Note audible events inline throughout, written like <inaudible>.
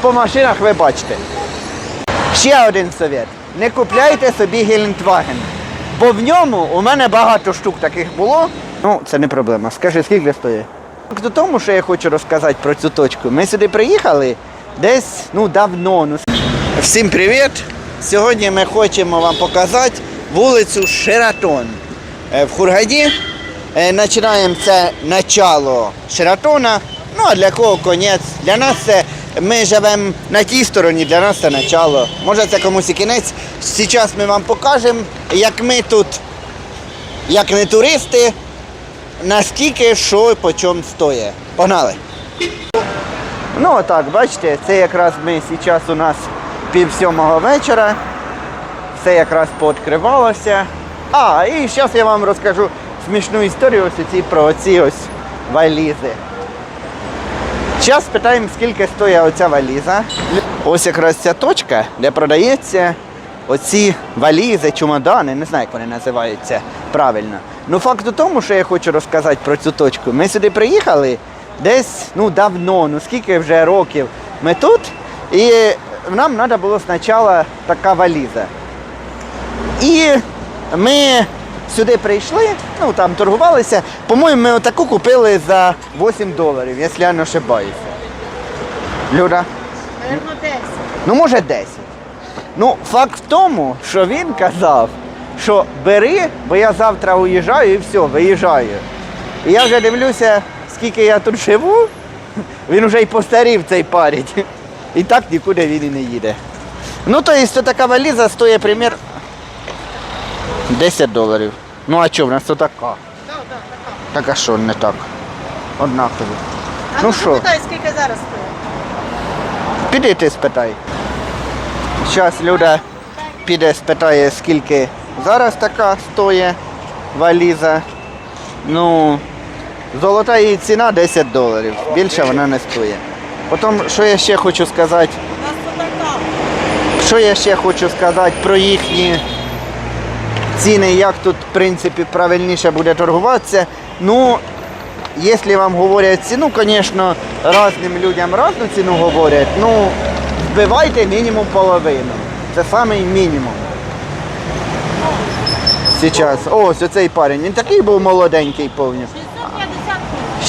По машинах ви бачите. Ще один совет. Не купляйте собі Гелендваген. Бо в ньому у мене багато штук таких було. Ну, це не проблема. Скажи, скільки стоїть? До тому, що я хочу розказати про цю точку. Ми сюди приїхали десь ну, давно. Ну, Всім привіт! Сьогодні ми хочемо вам показати вулицю Шератон Е, в Хургаді. Е, Починаємо це начало Шератона. Ну а для кого конець? Для нас це ми живемо на тій стороні, для нас це начало. Може це комусь і кінець. Зараз ми вам покажемо, як ми тут, як не туристи, наскільки що і по чому стоїть. Погнали! Ну отак, бачите, це якраз ми зараз у нас пів сьомого вечора. Все якраз пооткривалося. А, і зараз я вам розкажу смішну історію ось ці, про оці ось валізи. Зараз питаємо, скільки стоїть оця валіза. Ось якраз ця точка, де продається оці валізи, чемодани, не знаю, як вони називаються правильно. Ну факт у тому, що я хочу розказати про цю точку. Ми сюди приїхали десь ну, давно, ну скільки вже років ми тут, і нам треба було спочатку така валіза. І ми сюди прийшли, ну там торгувалися. По-моєму, ми отаку купили за 8 доларів, якщо я не ошибаюся. Люда? Наверно, 10. Ну, може 10. Ну, факт в тому, що він казав, що бери, бо я завтра уїжджаю і все, виїжджаю. І я вже дивлюся, скільки я тут живу, він вже й постарів цей парень. І так нікуди він і не їде. Ну, то є, така валіза стоїть примір 10 доларів. Ну а що, в нас то така? Так а що не так? Однаково. А Ну ну що? запитай, скільки зараз стоїть. Піди ти спитай. Зараз Люда піде спитає, скільки зараз така стоїть валіза. Ну, золота її ціна 10 доларів. Більше вона не стоїть. Потім, що я ще хочу сказати, У нас тут така. що я ще хочу сказати про їхні ціни, як тут, в принципі, правильніше буде торгуватися. Ну, якщо вам говорять ціну, звісно, різним людям різну ціну говорять, ну, збивайте мінімум половину. Це самий мінімум. Сейчас. Ось оцей парень. Він такий був молоденький повністю.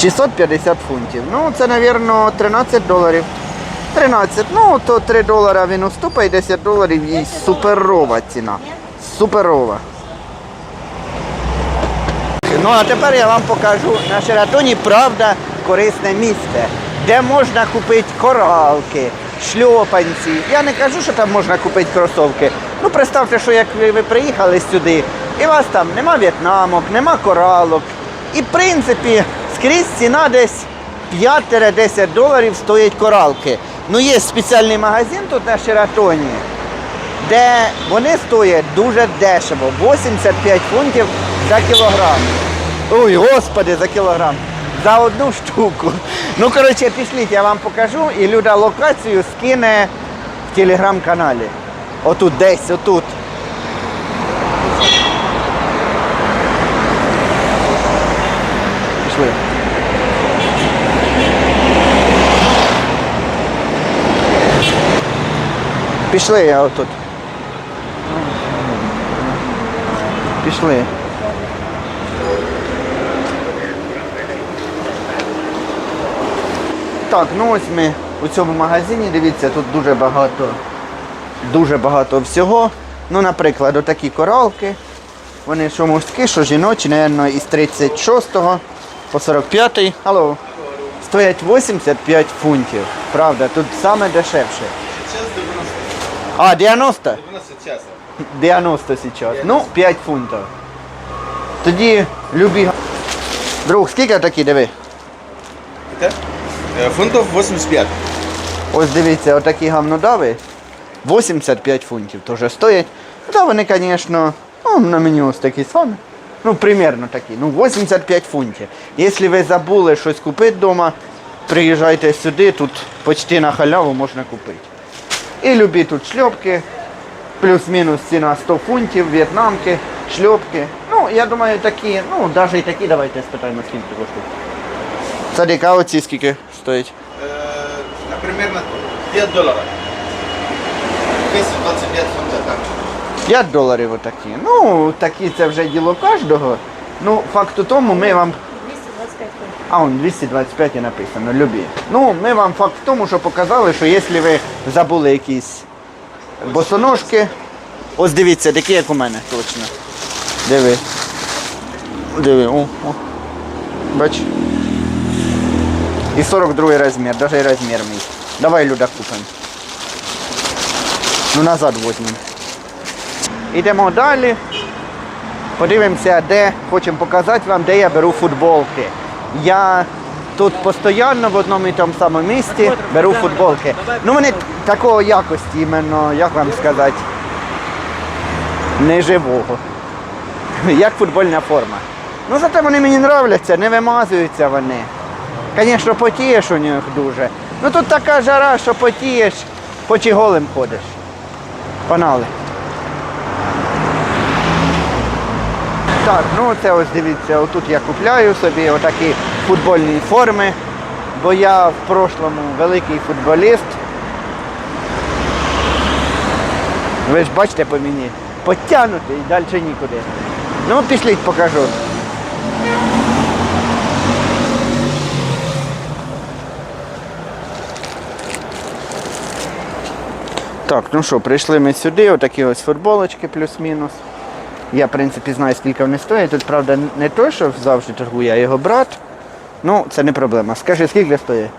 650 650 фунтів. Ну, це, мабуть, 13 доларів. 13. Ну, то 3 долара він уступає, 10 доларів і суперова ціна. Суперова. Ну, а тепер я вам покажу на Шератоні, правда, корисне місце, де можна купити коралки, шльопанці. Я не кажу, що там можна купити кросовки. Ну, представте, що як ви, ви приїхали сюди, і у вас там нема в'єтнамок, нема коралок. І в принципі, скрізь ціна десь 5-10 доларів стоять коралки. Ну, є спеціальний магазин тут на Шератоні, де вони стоять дуже дешево 85 фунтів за кілограм. Ой, господи, за кілограм. За одну штуку. Ну, коротше, пішліть, я вам покажу, і Люда локацію скине в телеграм-каналі. Отут, десь, отут. Пішли. Пішли я отут. Пішли. Так, ну ось ми у цьому магазині, дивіться, тут дуже багато, дуже багато всього. Ну, наприклад, отакі коралки. Вони що мужські, що жіночі, мабуть, із 36 по 45. Алло. Стоять 85 фунтів. Правда, тут саме дешевше. А, 90? 90 часов. 90 сейчас. Ну, 5 фунтів. Тоді любі. Друг, скільки такі, диви? Э, Фунтов 85. Ось дивіться, отакі гамнодави. 85 фунтів теж стоять. Та вони, звісно, ну, на мені ось такі самі. Ну, примерно такі. Ну, 85 фунтів. Якщо ви забули щось купити вдома, приїжджайте сюди, тут почти на халяву можна купити. І любі тут шльопки, плюс-мінус ціна 100 фунтів, в'єтнамки, шльопки. Ну, я думаю, такі, ну, навіть і такі давайте спитаємо, скільки коштують. Садика оці скільки стоять? Э, примерно 5 долларов. 225 фунтов там. 5 доларів отакі. Ну, такі це вже діло кожного. Ну, факт у тому, ми вам 225. А, он 225 і написано, любі. Ну, ми вам факт в тому, що показали, що якщо ви забули якісь босоножки, ось дивіться, такі, як у мене, точно. Диви. Диви, о, о. Бач. І 42 розмір, навіть розмір мій. Давай, Люда, купимо. Ну, назад возьмемо. Ідемо далі. Подивимося, де хочемо показати вам, де я беру футболки. Я тут постійно в одному і тому самому місці беру футболки. Ну вони такого якості, іменно, як вам сказати, не живого. <laughs> Як футбольна форма. Ну зате вони мені нравляться, не вимазуються вони. Звісно, потієш у них дуже. Ну тут така жара, що потієш, хоч і голим ходиш. Панали. Так, ну це ось дивіться, отут я купляю собі отакі футбольні форми, бо я в прошлому великий футболіст. Ви ж бачите по мені, потягнутий і далі нікуди. Ну, пішліть покажу. Так, ну що, прийшли ми сюди, отакі ось футболочки плюс-мінус. Я, в принципі, знаю, скільки вони стоять. Тут, правда, не той, що завжди торгує, а його брат. Ну, це не проблема. Скажи, скільки стоїть?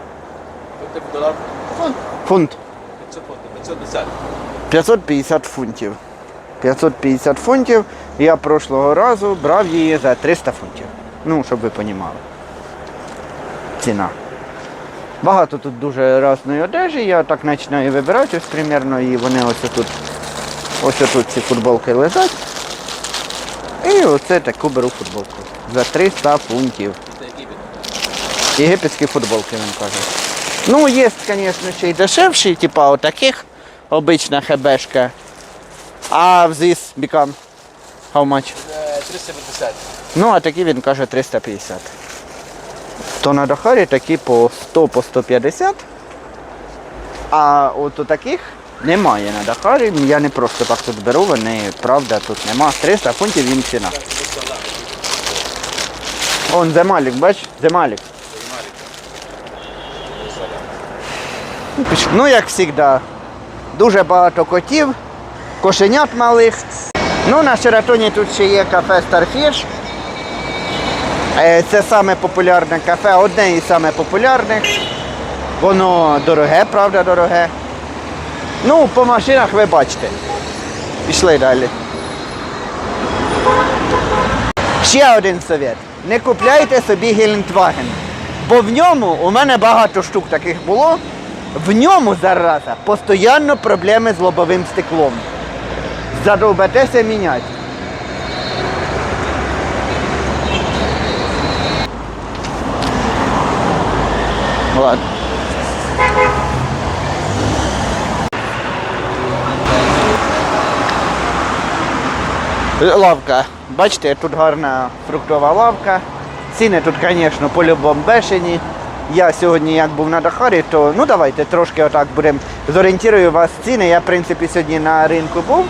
Фунт. Фунт. 550. 550 фунтів. 550 фунтів. Я прошлого разу брав її за 300 фунтів. Ну, щоб ви розуміли. Ціна. Багато тут дуже різної одежі, я так починаю вибирати ось примерно, і вони ось тут, ось тут ці футболки лежать. І оце таку беру футболку. За 300 фунтів. Єгипетські футболки, він каже. Ну, є, звісно, ще й дешевші, типа отаких, обична хебешка. А в this become how much? Э, 350. Ну, а такі він каже 350. То на Дахарі такі по 100 по 150. А от таких немає на Дахарі. Я не просто так тут беру, вони, правда, тут нема. 300 фунтів їм ціна. Он Земалік, бач? Земалік. Ну, як завжди, дуже багато котів, кошенят малих. Ну, на Шератоні тут ще є кафе Starfish. Е, Це саме популярне кафе, одне із саме популярних. Воно дороге, правда, дороге. Ну, по машинах ви бачите. Пішли далі. Ще один совет. Не купляйте собі Гелендваген. Бо в ньому у мене багато штук таких було. В ньому зараза постійно проблеми з лобовим стеклом. Задовбетеся міняти. Ладно. Лавка. Бачите, тут гарна фруктова лавка. Ціни тут, звісно, по-любому бешені. Я сьогодні як був на Дахарі, то ну давайте трошки отак будемо зорієнтую вас ціни. Я, в принципі, сьогодні на ринку був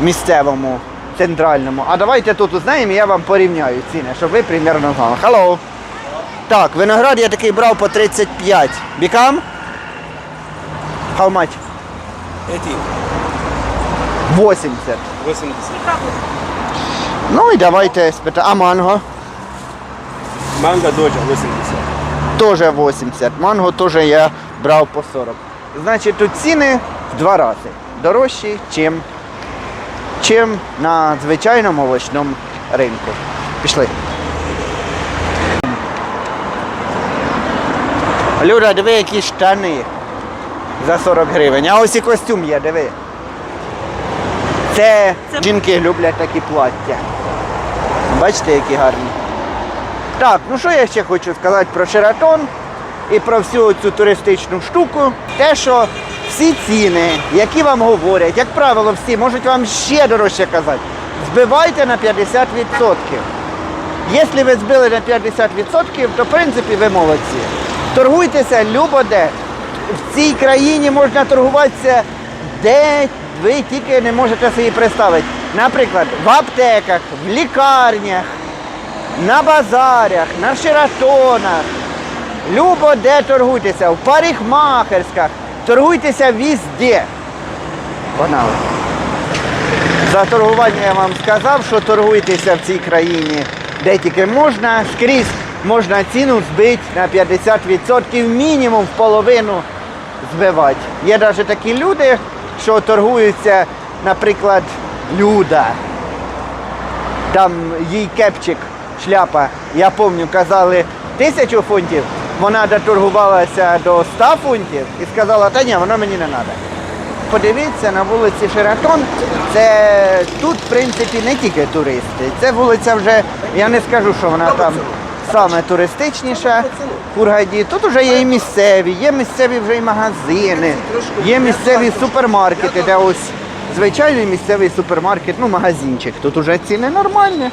місцевому, центральному. А давайте тут узнаємо, і я вам порівняю ціни, щоб ви примерно знали. Hello. Так, виноград я такий брав по 35. Бікам? How much? 80. 80. Ну і давайте спитаємо. А манго? Манго доджа 80. Теж 80. Манго теж я брав по 40. Значить, тут ціни в два рази дорожчі, чим, чим на звичайному овочному ринку. Пішли. Люда, диви, які штани за 40 гривень. А ось і костюм є, диви. Це Це- жінки люблять такі плаття. Бачите, які гарні. Так, ну що я ще хочу сказати про Шератон і про всю цю туристичну штуку. Те, що всі ціни, які вам говорять, як правило, всі можуть вам ще дорожче казати, збивайте на 50%. Якщо ви збили на 50%, то в принципі ви молодці. Торгуйтеся любо-де. в цій країні можна торгуватися, де ви тільки не можете собі представити. Наприклад, в аптеках, в лікарнях, на базарях, на шератонах. Любо де торгуйтеся, в парикмахерськах, торгуйтеся везде. Погнали. За торгування я вам сказав, що торгуйтеся в цій країні, де тільки можна, скрізь можна ціну збити на 50%, мінімум в половину збивати. Є навіть такі люди, що торгуються, наприклад, люда. Там їй кепчик, шляпа, я пам'ятаю, казали тисячу фунтів, вона доторгувалася до 100 фунтів і сказала, та ні, воно мені не треба. Подивіться на вулиці Шератон. Це тут, в принципі, не тільки туристи. Це вулиця вже, я не скажу, що вона там саме туристичніша в Тут вже є і місцеві, є місцеві вже і магазини, є місцеві супермаркети, де ось звичайний місцевий супермаркет, ну магазинчик. Тут уже ціни нормальні,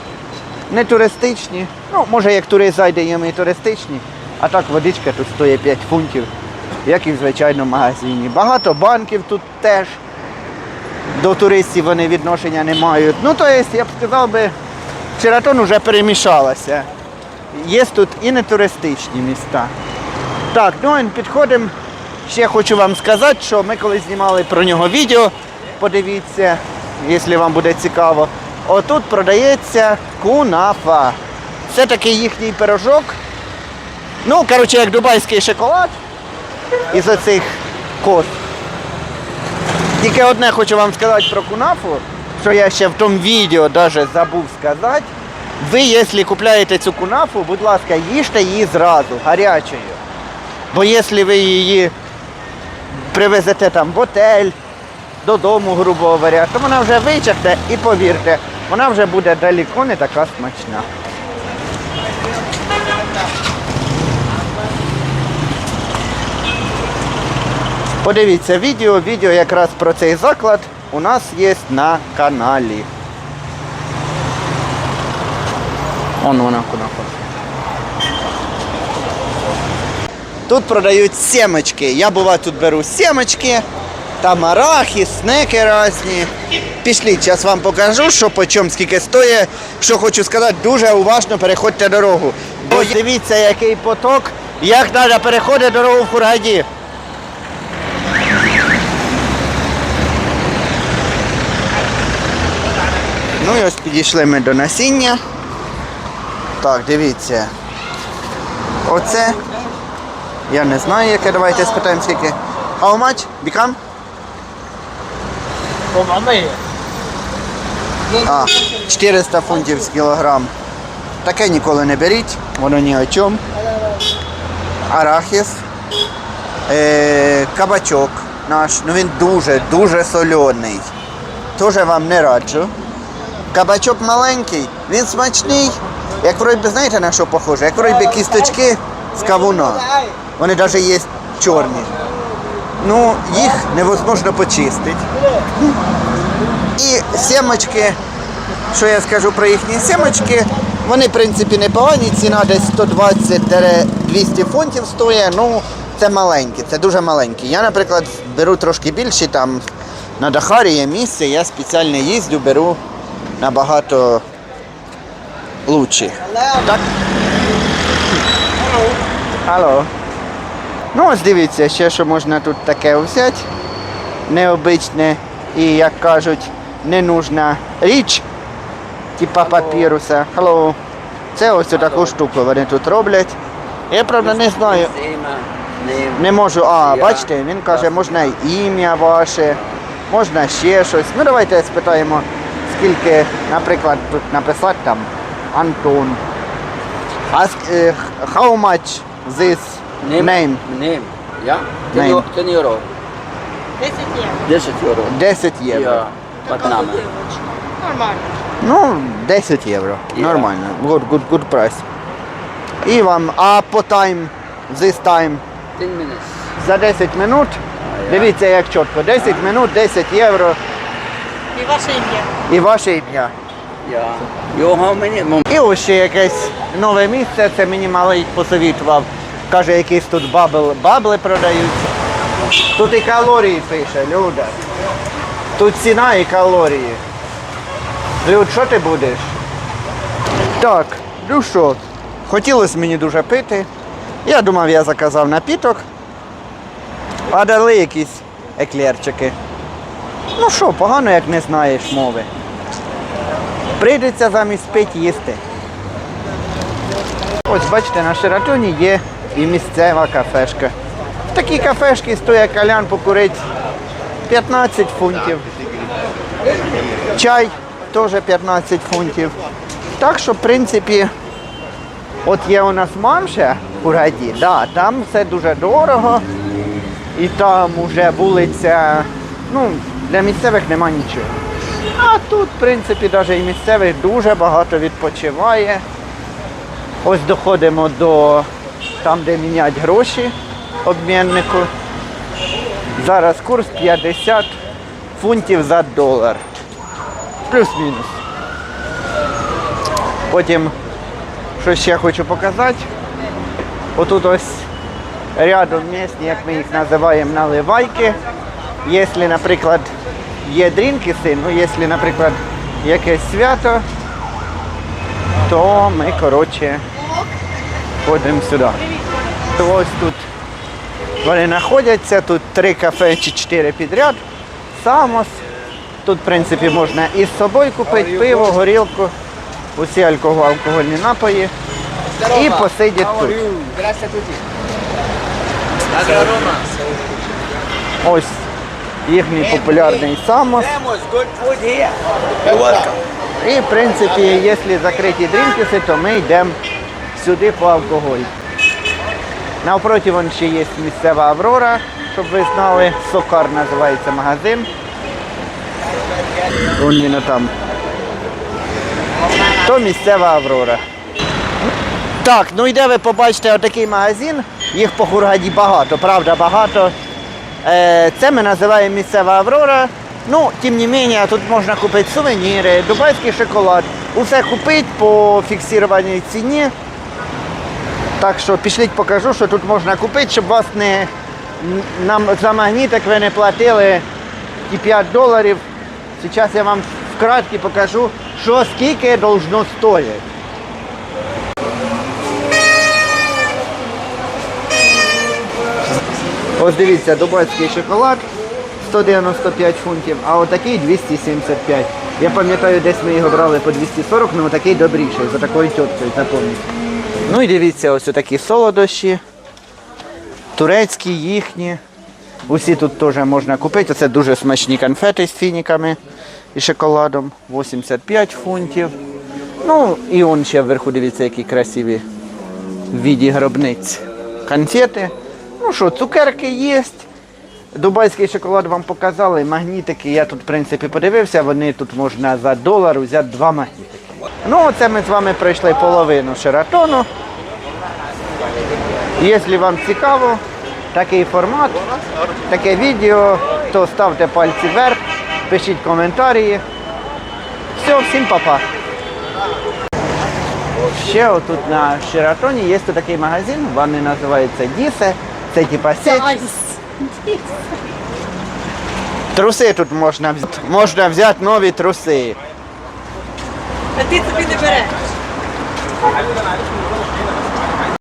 не туристичні. Ну, може, як турист зайде, є і туристичні, а так водичка тут стоїть 5 фунтів як і в звичайному магазині. Багато банків тут теж. До туристів вони відношення не мають. Ну, то є, я б сказав би, Шератон вже перемішалася. Є тут і не туристичні міста. Так, ну і підходимо. Ще хочу вам сказати, що ми коли знімали про нього відео, подивіться, якщо вам буде цікаво. Отут продається кунафа. Це такий їхній пирожок. Ну, коротше, як дубайський шоколад із оцих кос. Тільки одне хочу вам сказати про кунафу, що я ще в тому відео навіть забув сказати. Ви, якщо купляєте цю кунафу, будь ласка, їжте її зразу, гарячою. Бо якщо ви її привезете там в готель, додому, грубо говоря, то вона вже вичахне і повірте, вона вже буде далеко не така смачна. Подивіться відео, відео якраз про цей заклад у нас є на каналі. Он вона куди Тут продають семечки. Я буваю тут беру семечки, там арахіс, снеки різні. Пішліть, зараз вам покажу, що по чому скільки стоїть. Що хочу сказати, дуже уважно переходьте дорогу. Бо дивіться, який поток, як треба переходити дорогу в Хургаді. Ну і ось підійшли ми до насіння. Так, дивіться. Оце. Я не знаю, яке. Давайте спитаємо скільки. How much? Become? А, 400 фунтів з кілограм. Таке ніколи не беріть, воно ні о чому. Арахіс. Е, кабачок наш. Ну він дуже, дуже соляний. Теж вам не раджу. Кабачок маленький, він смачний. Як вроді знаєте на що похоже? Як вроді кісточки з кавуна. Вони навіть є чорні. Ну, їх невозможно почистити. І семочки, що я скажу про їхні семочки, вони в принципі непогані, ціна десь 120-200 фунтів стоїть, ну це маленькі, це дуже маленькі. Я, наприклад, беру трошки більші, там на Дахарі є місце, я спеціально їздю, беру набагато лучші. Так? Алло. Ну ось дивіться, ще що можна тут таке взяти. Необичне і, як кажуть, ненужна річ, типа папіруса. Hello. Це ось таку штуку вони тут роблять. Я правда не знаю, не можу. А, бачите, він каже, можна і ім'я ваше, можна ще щось. Ну давайте спитаємо, скільки, наприклад, тут написати там Антон. Ask uh, how much this name? Name. Yeah? 10, Name. eu- 10 euro. 10 євро. 10 10 euro. євро. Yeah. Patname. Нормально. Ну, 10 євро. Yeah. Нормально. Good, good, good price. І вам, а по тайм, this time, 10 minutes. за 10 минут, дивіться як чітко, 10 минут, 10 євро І ваше ім'я. і ваше ім'я. Yeah. You how. І ось ще якесь нове місце, це мені малий посовітував. Каже, якісь тут бабл, бабли продаються. Тут і калорії пише, Люда. Тут ціна і калорії. Люд, що ти будеш? Так, ну що, хотілося мені дуже пити. Я думав, я заказав напіток, а дали якісь еклерчики. Ну що, погано, як не знаєш мови. Прийдеться замість пити їсти. Ось бачите, на Шератоні є і місцева кафешка. В такій кафешці стоїть калян покурить 15 фунтів. Чай теж 15 фунтів. Так що, в принципі, от є у нас Мамша у Раді, да, там все дуже дорого. І там уже вулиця, ну, для місцевих нема нічого. А тут, в принципі, навіть і місцевих дуже багато відпочиває. Ось доходимо до там, де міняють гроші обміннику. Зараз курс 50 фунтів за долар. Плюс-мінус. Потім, що ще хочу показати. Отут ось рядом місні, як ми їх називаємо, наливайки. Якщо, наприклад, є дрінкіси, ну якщо, наприклад, якесь свято, то ми, коротше, ходимо сюди. То ось тут вони знаходяться, тут три кафе чи чотири підряд. Самос. Тут, в принципі, можна і з собою купити пиво, горілку, усі алкоголь, алкогольні напої. І посидіти тут. Ось їхній популярний самос. І в принципі, якщо закриті дрінкіси, то ми йдемо сюди по алкоголь. Навпроти вон ще є місцева Аврора, щоб ви знали. Сокар називається магазин. Вон він там. То місцева Аврора. Так, ну і де ви побачите отакий магазин. Їх по Хургаді багато, правда, багато. Е, Це ми називаємо місцева Аврора. Ну, тим не менше, тут можна купити сувеніри, дубайський шоколад. Усе купити по фіксованій ціні. Так що пішліть покажу, що тут можна купити, щоб вас не нам за магнітик ви не платили ті 5 доларів. Зараз я вам вкратці покажу, що скільки должно стоїти. Ось дивіться, дубайський шоколад 195 фунтів, а отакий 275. Я пам'ятаю, десь ми його брали по 240, але отакий добріший, за такою тіткою, запам'ятаю. Ну і дивіться, ось такі солодощі. Турецькі, їхні. Усі тут теж можна купити. Це дуже смачні конфети з фініками і шоколадом. 85 фунтів. Ну і он ще вверху, дивіться, які красиві в віді гробниць. Конфети. Ну що, цукерки є. Дубайський шоколад вам показали, магнітики. Я тут, в принципі, подивився, вони тут можна за долар взяти два магнітики. Ну, оце ми з вами пройшли половину шератону. Якщо вам цікаво такий формат, таке відео, то ставте пальці вверх, пишіть коментарі. Все, всім па-па. Ще отут на Шератоні є такий магазин, вони називаються Дісе. Це типа сеть. Труси тут можна взяти. Можна взяти нові труси. А ти собі не береш.